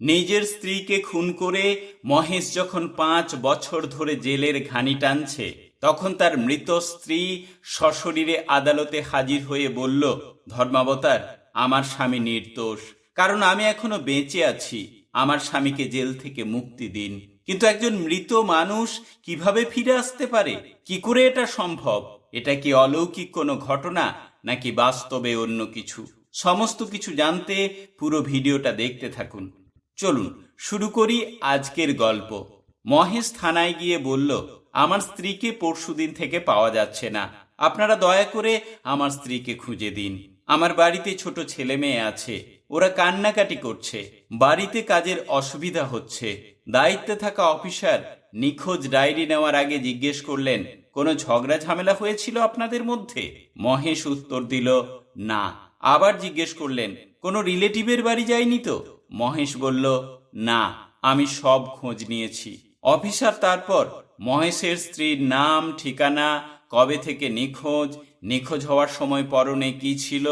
নিজের স্ত্রীকে খুন করে মহেশ যখন পাঁচ বছর ধরে জেলের ঘানি টানছে, তখন তার মৃত স্ত্রী সশরীরে আদালতে হাজির হয়ে বলল, ধর্মাবতার, আমার স্বামী নির্দোষ। কারণ আমি এখনও বেঁচে আছি। আমার স্বামীকে জেল থেকে মুক্তি দিন। কিন্তু একজন মৃত মানুষ কীভাবে ফিরে আসতে পারে? কি করে এটা সম্ভব? এটা কি অলৌকিক কোনো ঘটনা, নাকি বাস্তবে অন্য কিছু? সমস্ত কিছু জানতে পুরো ভিডিওটা দেখতে থাকুন। চলুন শুরু করি আজকের গল্প। মহেশ থানায় গিয়ে বলল, আমার স্ত্রীকে পরশুদিন থেকে পাওয়া যাচ্ছে না। আপনারা দয়া করে আমার স্ত্রীকে খুঁজে দিন। আমার বাড়িতে ছোট ছেলে মেয়ে আছে। ওরা কান্নাকাটি করছে। বাড়িতে কাজের অসুবিধা হচ্ছে। দায়িত্বে থাকা অফিসার নিখোঁজ ডায়েরি নেওয়ার আগে জিজ্ঞেস করলেন, কোনো ঝগড়া ঝামেলা হয়েছিল আপনাদের মধ্যে? মহেশ উত্তর দিল, না। আবার জিজ্ঞেস করলেন, কোনো রিলেটিভের বাড়ি যায়নি তো? মহেশ বলল, না, আমি সব খোঁজ নিয়েছি। অফিসার তারপর, মহেশের স্ত্রীর নাম, ঠিকানা, কবে থেকে নিখোঁজ নিখোঁজ হওয়ার সময় পরনে কি ছিল,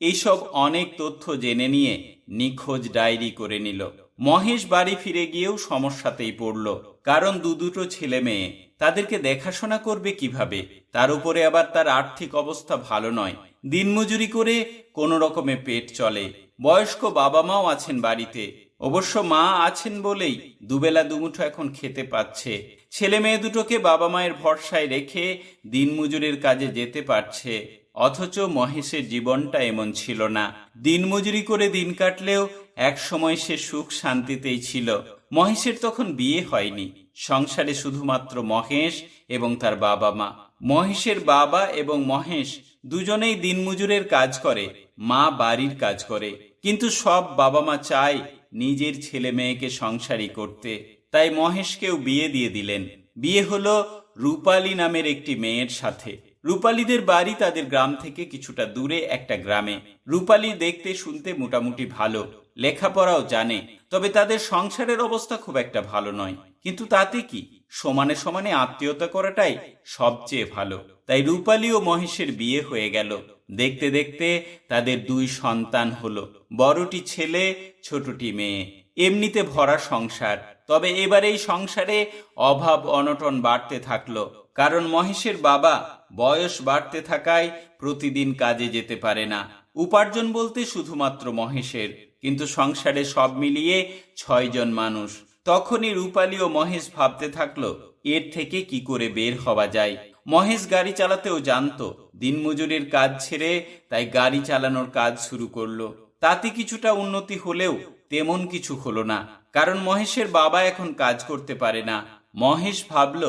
এইসব অনেক তথ্য জেনে নিয়ে নিখোঁজ ডায়েরি করে নিল। মহেশ বাড়ি ফিরে গিয়েও সমস্যাতেই পড়ল, কারণ দু দুটো ছেলে মেয়ে। তাদেরকে দেখাশোনা করবে কীভাবে? তার উপরে আবার তার আর্থিক অবস্থা ভালো নয়। দিনমজুরি করে কোনো রকমে পেট চলে। বয়স্ক বাবা মাও আছেন বাড়িতে। অবশ্য মা আছেন বলেই দুবেলা দুমুঠো এখন খেতে পাচ্ছে। ছেলে মেয়ে দুটোকে বাবা মায়ের ভরসায় রেখে দিনমজুরের কাজে যেতে পারছে। অথচ মহেশের জীবনটা এমন ছিল না। দিনমজুরি করে দিন কাটলেও এক সময় সে সুখ শান্তিতেই ছিল। মহেশের তখন বিয়ে হয়নি। সংসারে শুধুমাত্র মহেশ এবং তার বাবা মা। মহেশের বাবা এবং মহেশ দুজনেই দিনমজুরের কাজ করে, মা বাড়ির কাজ করে। কিন্তু সব বাবা মা চায় নিজের ছেলে মেয়েকে সংসারী করতে। তাই মহেশকেও বিয়ে দিয়ে দিলেন। বিয়ে হলো রূপালী নামের একটি মেয়ের সাথে। রূপালীদের বাড়ি তাদের গ্রাম থেকে কিছুটা দূরে একটা গ্রামে। রূপালী দেখতে শুনতে মোটামুটি ভালো, লেখাপড়াও জানে। তবে তাদের সংসারের অবস্থা খুব একটা ভালো নয়। কিন্তু তাতে কি? সমানে সমানে আত্মীয়তা করাটাই সবচেয়ে ভালো। তাই রূপালী ও মহেশের বিয়ে হয়ে গেল। দেখতে দেখতে তাদের দুই সন্তান হলো। বড়টি ছেলে, ছোটটি মেয়ে। এমনিতে ভরা সংসার। তবে এবার এই সংসারে অভাব, অনটন বাড়তে থাকল। কারণ মহেশের বাবা বয়স বাড়তে থাকায় প্রতিদিন কাজে যেতে পারে না। উপার্জন বলতে শুধুমাত্র মহেশের। কিন্তু সংসারে সব মিলিয়ে ছয়জন মানুষ। তখনই রূপালী ও মহেশ ভাবতে থাকল, এর থেকে কি করে বের হওয়া যায়? মহেশ গাড়ি চালাতেও জানতো, দিনমজুরের কাজ ছেড়ে তাই গাড়ি চালানোর কাজ শুরু করল। তাতে কিছুটা উন্নতি হলেও তেমন কিছু হলো না, কারণ মহেশের বাবা এখন কাজ করতে পারে না। মহেশ ভাবল,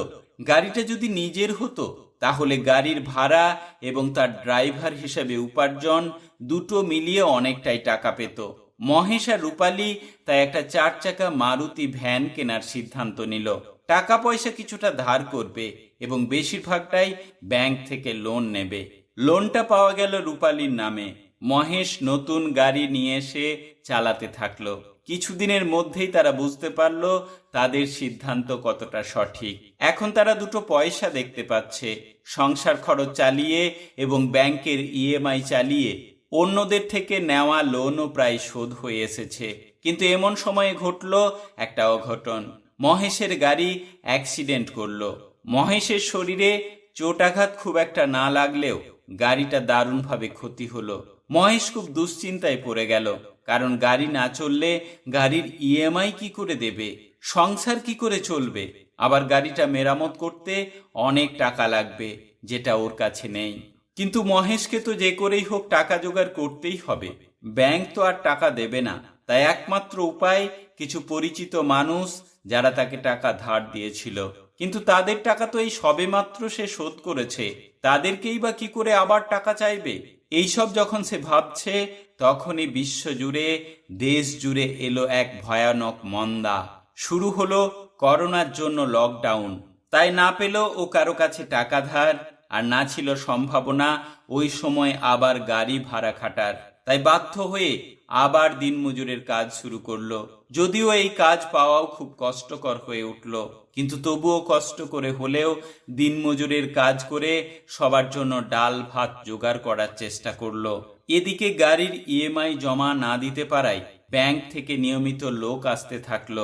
গাড়িটা যদি নিজের হতো, তাহলে গাড়ির ভাড়া এবং তার ড্রাইভার হিসেবে উপার্জন দুটো মিলিয়ে অনেকটাই টাকা পেত। মহেশ রূপালী তাই একটা চার চাকা মারুতি ভ্যান কেনার সিদ্ধান্ত নিল। টাকা পয়সা কিছুটা ধার করবে এবং বেশিরভাগটাই ব্যাংক থেকে লোন নেবে। লোনটা পাওয়া গেল রূপালীর নামে। মহেশ নতুন গাড়ি নিয়ে এসে চালাতে থাকল। কিছুদিনের মধ্যেই তারা বুঝতে পারল তাদের সিদ্ধান্ত কতটা সঠিক। এখন তারা দুটো পয়সা দেখতে পাচ্ছে। সংসার খরচ চালিয়ে এবং ব্যাংকের ইএমআই চালিয়ে অন্যদের থেকে নেওয়া লোনও প্রায় শোধ হয়ে এসেছে। কিন্তু এমন সময়ে ঘটল একটা অঘটন। মহেশের গাড়ি অ্যাক্সিডেন্ট করল। মহেশের শরীরে চোটাঘাত খুব একটা না লাগলেও গাড়িটা দারুণভাবে ক্ষতি হলো। মহেশ খুব দুশ্চিন্তায় পড়ে গেল। কারণ গাড়ি না চললে গাড়ির ইএমআই কি করে দেবে? সংসার কি করে চলবে? আবার গাড়িটা মেরামত করতে অনেক টাকা লাগবে, যেটা ওর কাছে নেই। কিন্তু মহেশকে তো যে করেই হোক টাকা জোগাড় করতেই হবে। ব্যাংক তো আর টাকা দেবে না। তাই একমাত্র উপায়, কিছু পরিচিত মানুষ যারা তাকে টাকা ধার দিয়েছিল। কিন্তু তাদের টাকা তো এই সবেমাত্র সে শোধ করেছে। তাদেরকেই বা কি করে আবার টাকা চাইবে? এইসব যখন সে ভাবছে, তখনই বিশ্ব জুড়ে দেশ জুড়ে এলো এক ভয়ানক মন্দা। শুরু হলো করোনার জন্য লকডাউন তাই না পেল ও কারও কাছে টাকা ধার আর না ছিল সম্ভাবনা, ওই সময় আবার গাড়ি ভাড়া খাটার। তাই বাধ্য হয়ে আবার দিনমজুরের কাজ শুরু করল। যদিও এই কাজ পাওয়াও খুব কষ্টকর হয়ে উঠল, কিন্তু তবুও কষ্ট করে হলেও দিনমজুরের কাজ করে সবার জন্য ডাল ভাত জোগাড় করার চেষ্টা করল। এদিকে গাড়ির ইএমআই জমা না দিতে পারায় ব্যাংক থেকে নিয়মিত লোক আসতে থাকল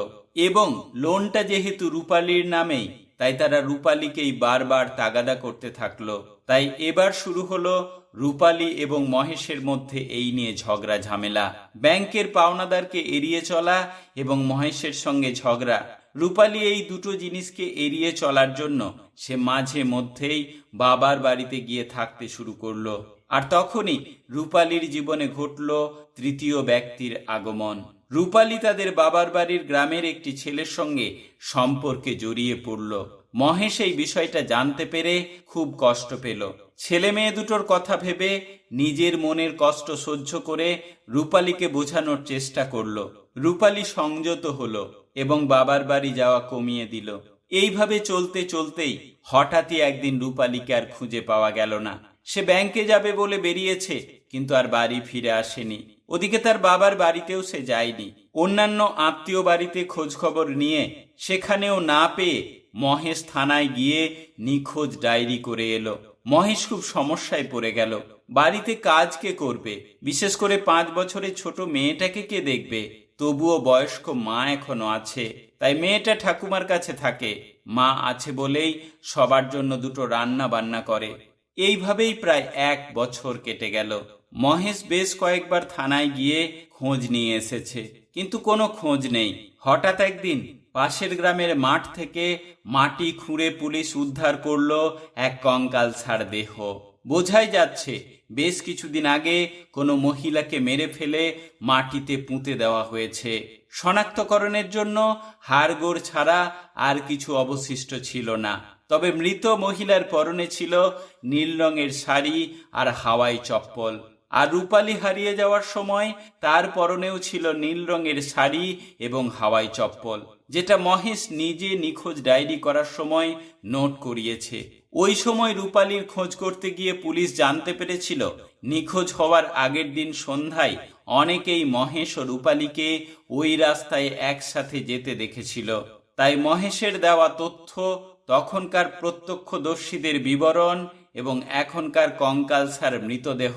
এবং লোনটা যেহেতু রূপালীর নামেই তাই তারা রূপালীকেই বারবার তাগাদা করতে থাকল। তাই এবার শুরু হলো রূপালী এবং মহেশের মধ্যে এই নিয়ে ঝগড়া ঝামেলা। ব্যাংকের পাওনাদারকে এড়িয়ে চলা এবং মহেশের সঙ্গে ঝগড়া। রূপালী এই দুটো জিনিসকে এড়িয়ে চলার জন্য সে মাঝে মধ্যেই বাবার বাড়িতে গিয়ে থাকতে শুরু করল। আর তখনই রূপালীর জীবনে ঘটল তৃতীয় ব্যক্তির আগমন। রূপালী তাদের বাবার বাড়ির গ্রামের একটি ছেলের সঙ্গে সম্পর্কে জড়িয়ে পড়ল। মহেশ এই বিষয়টা জানতে পেরে খুব কষ্ট পেল। ছেলে মেয়ে দুটোর কথা ভেবে নিজের মনের কষ্ট সহ্য করে রূপালীকে বোঝানোর চেষ্টা করল। রূপালী সংযত হলো এবং বাবার বাড়ি যাওয়া কমিয়ে দিল। এইভাবে চলতে চলতেই হঠাৎই একদিন রূপালীকে আর খুঁজে পাওয়া গেল না। সে ব্যাংকে যাবে বলে বেরিয়েছে। কিন্তু আর বাড়ি ফিরে আসেনি। ওদিকে তার বাবার বাড়িতেও সে যায়নি। অন্যান্য আত্মীয় বাড়িতে খোঁজ খবর নিয়ে সেখানেও না পেয়ে মহেশ থানায় গিয়ে নিখোঁজ ডায়েরি করে এলো। মহেশ খুব সমস্যায় পড়ে গেল। বাড়িতে কাজ কে করবে? বিশেষ করে পাঁচ বছরের ছোট মেয়েটাকে কে দেখবে? তবুও বয়স্ক মা এখনও আছে। তাই মেয়েটা ঠাকুমার কাছে থাকে। মা আছে বলেই সবার জন্য দুটো রান্না বান্না করে। এইভাবেই প্রায় এক বছর কেটে গেল। মহেশ বেশ কয়েকবার থানায় গিয়ে খোঁজ নিয়ে এসেছে, কিন্তু কোনো খোঁজ নেই। হঠাৎ একদিন পাশের গ্রামের মাঠ থেকে মাটি খুঁড়ে পুলিশ উদ্ধার করল এক কঙ্কাল ছাড় দেহ। বোঝাই যাচ্ছে, বেশ কিছুদিন আগে কোনো মহিলাকে মেরে ফেলে মাটিতে পুঁতে দেওয়া হয়েছে। শনাক্তকরণের জন্য হাড়গোড় ছাড়া আর কিছু অবশিষ্ট ছিল না। তবে মৃত মহিলার পরনে ছিল নীল রঙের শাড়ি আর হাওয়াই চপ্পল। আর রূপালী হারিয়ে যাওয়ার সময় তার পরনেও ছিল নীল রঙের শাড়ি এবং হাওয়াই চপ্পল, যেটা মহেশ নিজে নিখোঁজ ডায়েরি করার সময় নোট করিয়েছে। ওই সময় রূপালীর খোঁজ করতে গিয়ে পুলিশ জানতে পেরেছিল, নিখোঁজ হওয়ার আগের দিন সন্ধ্যায় অনেকেই মহেশ ও রূপালীকে ওই রাস্তায় একসাথে যেতে দেখেছিল। তাই মহেশের দেওয়া তথ্য, তখনকার প্রত্যক্ষদর্শীদের বিবরণ এবং এখনকার কঙ্কালসার মৃতদেহ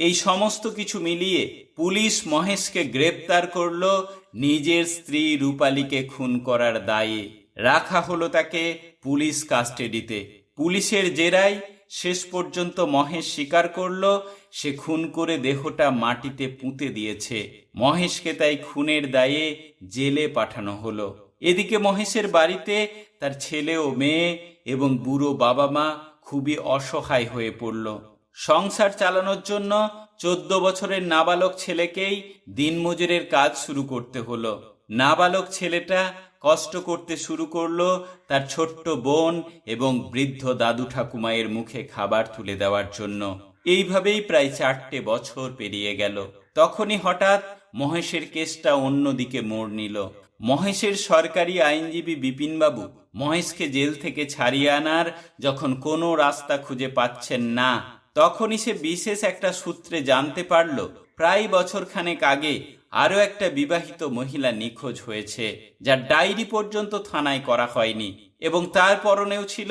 এই সমস্ত কিছু মিলিয়ে পুলিশ মহেশকে গ্রেপ্তার করল, নিজের স্ত্রী রূপালীকে খুন করার দায়ে। রাখা হলো তাকে পুলিশ কাস্টেডিতে। পুলিশের জেরায় শেষ পর্যন্ত মহেশ স্বীকার করল, সে খুন করে দেহটা মাটিতে পুঁতে দিয়েছে। মহেশকে তাই খুনের দায়ে জেলে পাঠানো হলো। এদিকে মহেশের বাড়িতে তার ছেলে ও মেয়ে এবং বুড়ো বাবা মা খুবই অসহায় হয়ে পড়ল। সংসার চালানোর জন্য চোদ্দ বছরের নাবালক ছেলেকেই দিনমজুরের কাজ শুরু করতে হলো। নাবালক ছেলেটা কষ্ট করতে শুরু করল তার ছোট্ট বোন এবং বৃদ্ধ দাদু ঠাকুমায়ের মুখে খাবার তুলে দেওয়ার জন্য। এইভাবেই প্রায় চারটে বছর পেরিয়ে গেল। তখনই হঠাৎ মহেশের কেসটা অন্যদিকে মোড় নিল। মহেশের সরকারি আইনজীবী বিপিনবাবু মহেশকে জেল থেকে ছাড়িয়ে আনার যখন কোনো রাস্তা খুঁজে পাচ্ছেন না তখনই সে বিশেষ একটা সূত্রে জানতে পারল, প্রায় বছর খানেক আগে আরও একটা বিবাহিত মহিলা নিখোঁজ হয়েছে, যার ডায়েরি পর্যন্ত থানায় করা হয়নি এবং তার পরনেও ছিল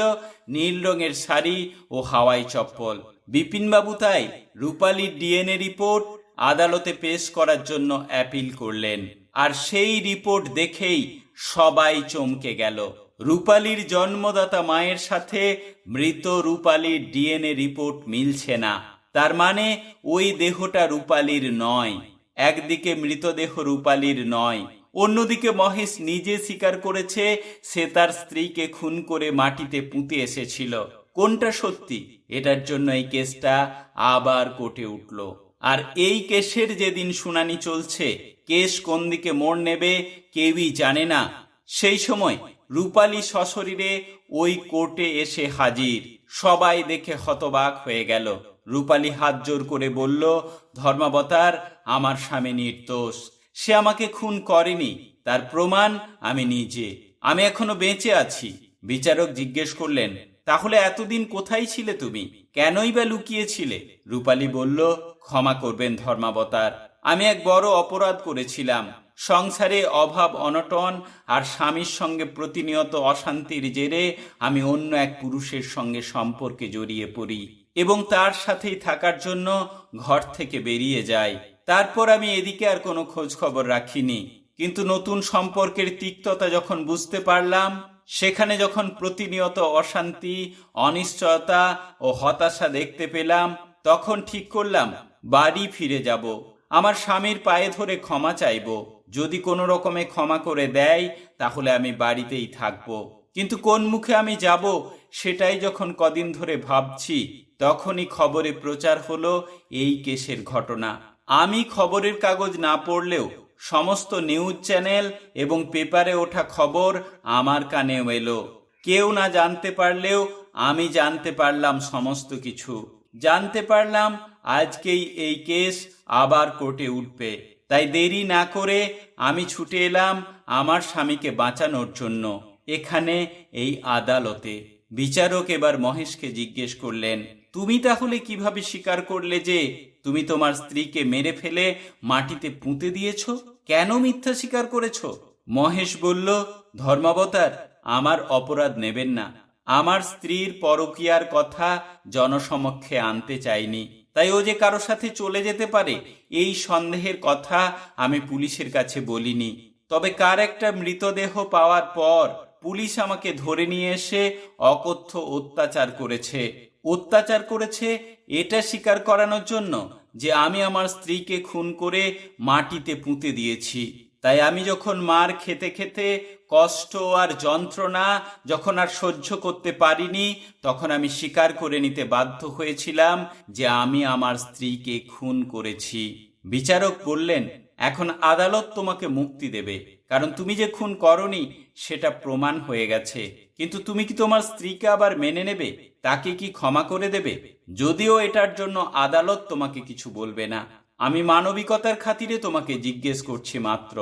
নীল রঙের শাড়ি ও হাওয়াই চপ্পল। বিপিনবাবু তাই রূপালীর ডিএনএ রিপোর্ট আদালতে পেশ করার জন্য অ্যাপিল করলেন। আর সেই রিপোর্ট দেখেই সবাই চমকে গেল। রূপালীর জন্মদাতা মায়ের সাথে মৃত রূপালীর ডিএনএ রিপোর্ট মিলছে না। তার মানে ওই দেহটা রূপালীর নয়। একদিকে মৃতদেহ রূপালীর নয়। অন্যদিকে মহেশ নিজে স্বীকার করেছে সে তার স্ত্রীকে খুন করে মাটিতে পুঁতে এসেছিল। কোনটা সত্যি? এটার জন্য এই কেসটা আবার কোর্টে উঠল। আর এই কেসের যেদিন শুনানি চলছে, কেস কোন দিকে মোড় নেবে কেউই জানে না। সেই সময় রূপালী সশরীরে ওই কোর্টে এসে হাজির। সবাই দেখে হতবাক হয়ে গেল। রূপালী হাত জোর করে বলল, ধর্মাবতার, আমার স্বামী নির্দোষ। সে আমাকে খুন করেনি। তার প্রমাণ আমি নিজে। আমি এখনও বেঁচে আছি। বিচারক জিজ্ঞেস করলেন, তাহলে এতদিন কোথায় ছিলে তুমি? কেনই বা লুকিয়েছিলে? রূপালী বলল, ক্ষমা করবেন ধর্মাবতার। আমি এক বড় অপরাধ করেছিলাম। সংসারে অভাব অনটন আর স্বামীর সঙ্গে প্রতিনিয়ত অশান্তির জেরে আমি অন্য এক পুরুষের সঙ্গে সম্পর্কে জড়িয়ে পড়ি এবং তার সাথেই থাকার জন্য ঘর থেকে বেরিয়ে যাই। তারপর আমি এদিকে আর কোনো খোঁজ খবর রাখিনি। কিন্তু নতুন সম্পর্কের তিক্ততা যখন বুঝতে পারলাম, সেখানে যখন প্রতিনিয়ত অশান্তি, অনিশ্চয়তা ও হতাশা দেখতে পেলাম, তখন ঠিক করলাম, বাড়ি ফিরে যাব। আমার স্বামীর পায়ে ধরে ক্ষমা চাইব। যদি কোনো রকমে ক্ষমা করে দেয়, তাহলে আমি বাড়িতেই থাকব। কিন্তু কোন মুখে আমি যাব, সেটাই যখন কদিন ধরে ভাবছি, তখনই খবরে প্রচার হলো এই কেসের ঘটনা। আমি খবরের কাগজ না পড়লেও সমস্ত নিউজ চ্যানেল এবং পেপারে ওঠা খবর আমার কানেও এলো। কেউ না জানতে পারলেও আমি জানতে পারলাম সমস্ত কিছু। জানতে পারলাম আজকেই এই কেস আবার কোর্টে উঠবে। তাই দেরি না করে আমি ছুটে এলাম আমার স্বামীকে বাঁচানোর জন্য। এখানে এই আদালতে। বিচারক এবার মহেশকে জিজ্ঞেস করলেন, তুমি তাহলে কীভাবে স্বীকার করলে যে তুমি তোমার স্ত্রীকে মেরে ফেলে মাটিতে পুঁতে দিয়েছ? কেন মিথ্যা স্বীকার করেছ? মহেশ বলল, ধর্মাবতার, আমার অপরাধ নেবেন না। আমার স্ত্রীর পরকিয়ার কথা জনসমক্ষে আনতে চাইনি। তাই ও যে কারও সাথে চলে যেতে পারে, এই সন্দেহের কথা আমি পুলিশের কাছে বলিনি। তবে কার একটা মৃতদেহ পাওয়ার পর পুলিশ আমাকে ধরে নিয়ে এসে অকথ্য অত্যাচার করেছে। অত্যাচার করেছে এটা স্বীকার করানোর জন্য যে আমি আমার স্ত্রীকে খুন করে মাটিতে পুঁতে দিয়েছি। তাই আমি যখন মার খেতে খেতে কষ্ট আর যন্ত্রণা যখন আর সহ্য করতে পারিনি, তখন আমি স্বীকার করে নিতে বাধ্য হয়েছিলাম যে আমি আমার স্ত্রীকে খুন করেছি। বিচারক বললেন, এখন আদালত তোমাকে মুক্তি দেবে, কারণ তুমি যে খুন করনি, সেটা প্রমাণ হয়ে গেছে। কিন্তু তুমি কি তোমার স্ত্রীকে আবার মেনে নেবে? তাকে কি ক্ষমা করে দেবে? যদিও এটার জন্য আদালত তোমাকে কিছু বলবে না। আমি মানবিকতার খাতিরে তোমাকে জিজ্ঞেস করছি মাত্র।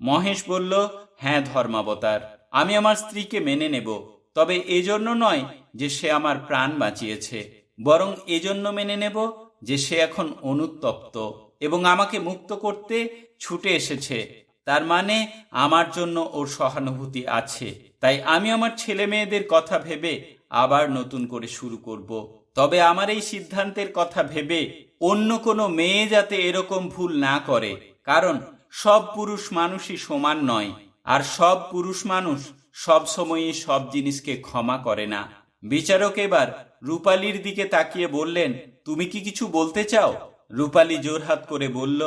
মহেশ বলল হ্যাঁ ধর্মাবতার, আমি আমার স্ত্রীকে মেনে নেব। তবে এজন্য নয় যে সে আমার প্রাণ বাঁচিয়েছে, বরং এজন্য মেনে নেব যে সে এখন অনুতপ্ত এবং আমাকে মুক্ত করতে ছুটে এসেছে। তার মানে আমার জন্য ওর সহানুভূতি আছে। তাই আমি আমার ছেলে মেয়েদের কথা ভেবে আবার নতুন করে শুরু করব। তবে আমার এই সিদ্ধান্তের কথা ভেবে অন্য কোনো মেয়ে যাতে এরকম ভুল না করে, কারণ সব পুরুষ মানুষই সমান নয়, আর সব পুরুষ মানুষ সব সময়ই সব জিনিসকে ক্ষমা করে না। বিচারক এবার রূপালির দিকে তাকিয়ে বললেন, তুমি কি কিছু বলতে চাও? রূপালী জোরহাত করে বলল,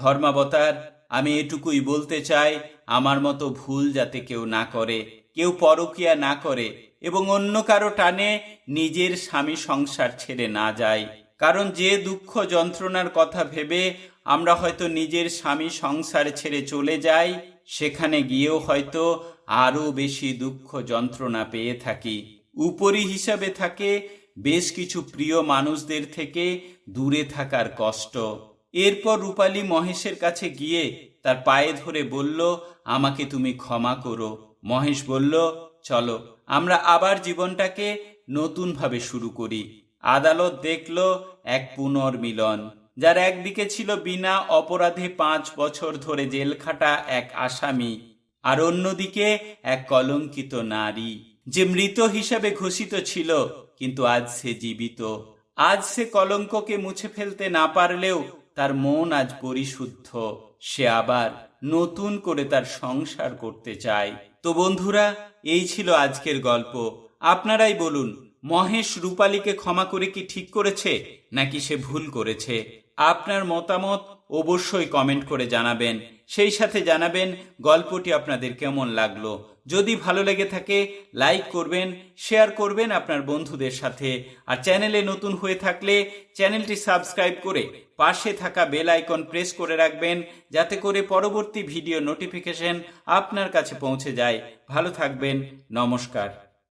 ধর্মাবতার, আমি এটুকুই বলতে চাই, আমার মতো ভুল যাতে কেউ না করে, কেউ পরকিয়া না করে, এবং অন্য কারও টানে নিজের স্বামী সংসার ছেড়ে না যায়। কারণ যে দুঃখ যন্ত্রণার কথা ভেবে আমরা হয়তো নিজের স্বামী সংসার ছেড়ে চলে যাই, সেখানে গিয়েও হয়তো আরও বেশি দুঃখ যন্ত্রণা পেয়ে থাকি। উপরি হিসাবে থাকে, বেশ কিছু প্রিয় মানুষদের থেকে দূরে থাকার কষ্ট। এরপর রূপালী মহেশের কাছে গিয়ে তার পায়ে ধরে বলল, আমাকে তুমি ক্ষমা করো। মহেশ বলল, চলো, আমরা আবার জীবনটাকে নতুনভাবে শুরু করি। আদালত দেখল এক পুনর্মিলন, যার একদিকে ছিল বিনা অপরাধে পাঁচ বছর ধরে জেল খাটা এক আসামি, আর অন্যদিকে এক কলঙ্কিত নারী, যে মৃত হিসাবে ঘোষিত ছিল, কিন্তু আজ সে জীবিত। আজ সে কলঙ্ককে মুছে ফেলতে না পারলেও তার মন আজ পরিশুদ্ধ। সে আবার নতুন করে তার সংসার করতে চায়। তো বন্ধুরা, এই ছিল আজকের গল্প। আপনারাই বলুন মহেশ রূপালীকে ক্ষমা করে কি ঠিক করেছে, নাকি সে ভুল করেছে? আপনার মতামত অবশ্যই কমেন্ট করে জানাবেন। সেই সাথে জানাবেন গল্পটি আপনাদের কেমন লাগল। যদি ভালো লেগে থাকে, লাইক করবেন, শেয়ার করবেন আপনার বন্ধুদের সাথে। আর চ্যানেলে নতুন হয়ে থাকলে চ্যানেলটি সাবস্ক্রাইব করে পাশে থাকা বেল আইকন প্রেস করে রাখবেন, যাতে করে পরবর্তী ভিডিও নোটিফিকেশন আপনার কাছে পৌঁছে যায়। ভালো থাকবেন, নমস্কার।